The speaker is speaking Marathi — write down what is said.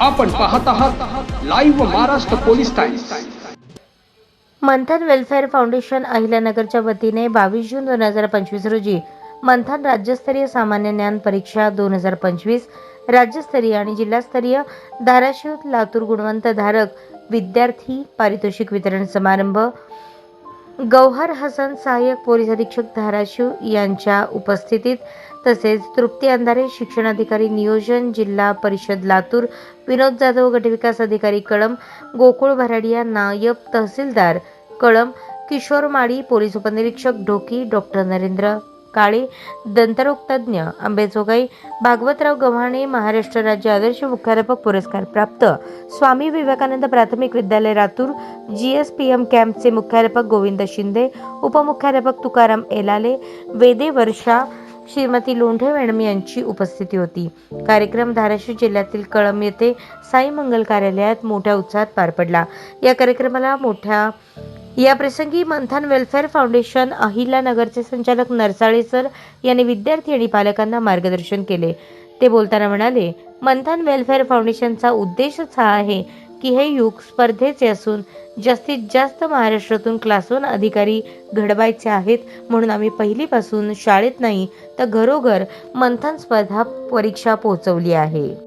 आपण पाहत आहात live Maharashtra police times Manthan welfare foundation अहिल्यानगरच्या वतीने बावीस जून दोन हजार पंचवीस रोजी मंथन राज्यस्तरीय सामान्य ज्ञान परीक्षा दोन हजार पंचवीस राज्यस्तरीय आणि जिल्हास्तरीय धाराशिव लातूर गुणवंत धारक विद्यार्थी पारितोषिक वितरण समारंभ गौहर हसन सहाय्यक पोलीस अधीक्षक धाराशिव यांच्या उपस्थितीत तसेच तृप्ती अंधारे शिक्षणाधिकारी नियोजन जिल्हा परिषद लातूर विनोद जाधव गटविकास अधिकारी कळम गोकुळ भराडिया नायब तहसीलदार कळम किशोर माळी पोलीस उपनिरीक्षक ढोकी डॉक्टर नरेंद्र काळे दंतरोक्तज्ञ आंबेजोगाई भागवतराव गव्हाणे महाराष्ट्र राज्य आदर्श मुख्याध्यापक पुरस्कार प्राप्त. स्वामी विवेकानंद प्राथमिक विद्यालय Ratur G S P M कॅम्पचे मुख्याध्यापक गोविंद शिंदे उपमुख्याध्यापक तुकाराम एलाले वेदे वर्षा श्रीमती लोंढे मॅडम यांची उपस्थिती होती. कार्यक्रम धाराशिव जिल्ह्यातील कळंब येथे साई मंगल कार्यालयात मोठ्या उत्साहात पार पडला. या कार्यक्रमाला मोठ्या या प्रसंगी मंथन वेलफेअर फाउंडेशन अहिल्यानगरचे संचालक नरसाळे सर यांनी विद्यार्थी आणि पालकांना मार्गदर्शन केले. ते बोलताना म्हणाले मंथन वेलफेअर फाउंडेशनचा उद्देशच हा आहे की हे युग स्पर्धेचे असून जास्तीत जास्त महाराष्ट्रातून क्लासवन अधिकारी घडवायचे आहेत म्हणून आम्ही पहिलीपासून शाळेत नाही तर घरोघर मंथन स्पर्धा परीक्षा पोहोचवली आहे.